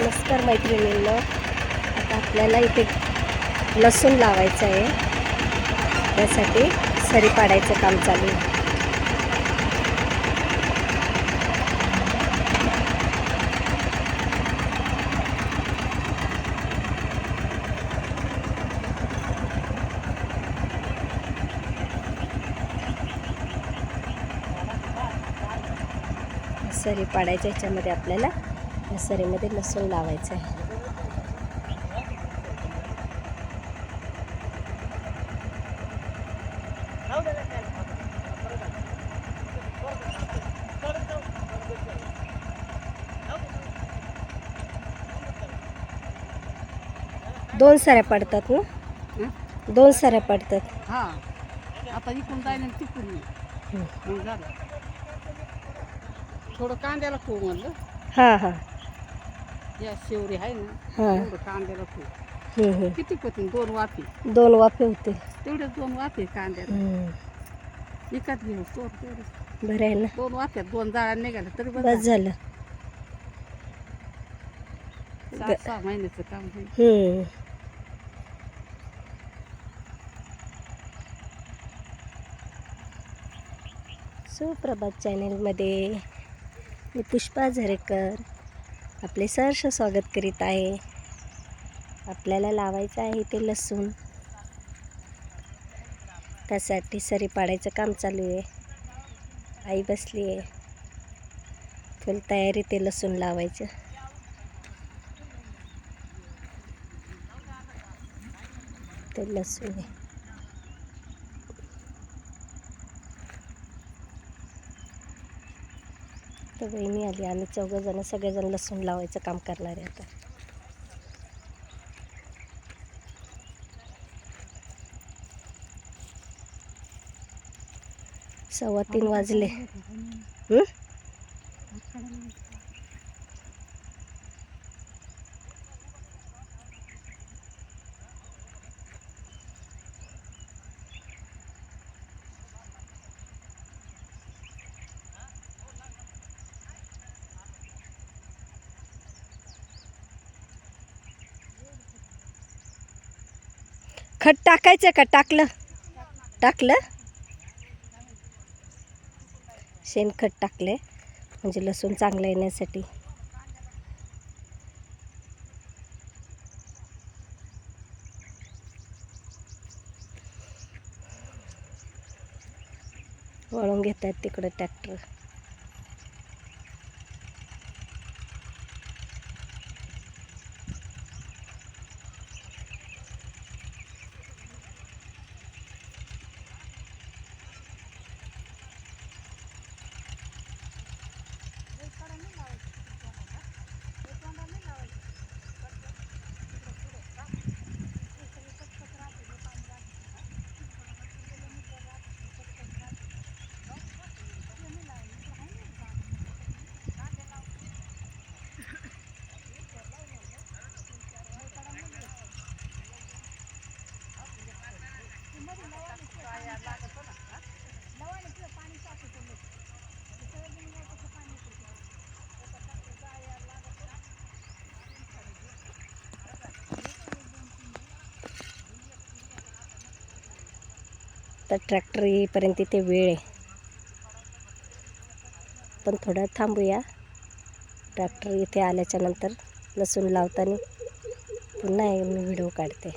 नमस्कार मैत्रिणींनो. आता आपल्याला इथे लसूण लावायचं आहे. त्यासाठी सरी पाडायचं काम चालू आहे. सरी पाडायच्या ह्याच्यामध्ये आपल्याला या सरीमध्ये लसूण लावायचं आहे. दोन सऱ्या पडतात ना? दोन सऱ्या पडतात. हा. आता इकडून जायला आणि तिकडून ये. मग झालं. थोडं कांद्याला खू म्हणलं. हां हां. या शेवरी आहे ना कांद्याला खू हं, हं. किती पती दोन वाफी. दोन वाफे होते. तेवढे दोन वाफे कांद्याला. विकत घेऊ तो तेवढे. बरं आहे ना. दोन वाफ्यात दोन जाळ्या निघाल्या तरी बस बस झालं. सहा सहा महिन्याचं काम होईल. सुप्रभात चॅनेलमध्ये मी पुष्पा झरेकर. आपले सहर्ष स्वागत करीत आहे. आपल्याला लावायचं आहे ते लसूण. त्यासाठी सरी पाडायचं काम चालू आहे. आई बसली आहे. फुल तयारी ते लसूण लावायचं. ते लसूण आहे. तर बहिणी आली आम्ही चौघंजणं सगळेजण लसूण लावायचं काम करणार आहे आता. सव्वा तीन वाजले हं? खत टाकायचं का? टाकलं. टाकलं? शेणखत टाकले म्हणजे लसूण चांगलं येण्यासाठी. वळून घेत आहेत तिकडं ट्रॅक्टर. तर ट्रॅक्टर येईपर्यंत इथे वेळ आहे. पण थोडं थांबूया. ट्रॅक्टर इथे आल्याच्यानंतर लसूण लावताना पुन्हा मी व्हिडिओ काढते.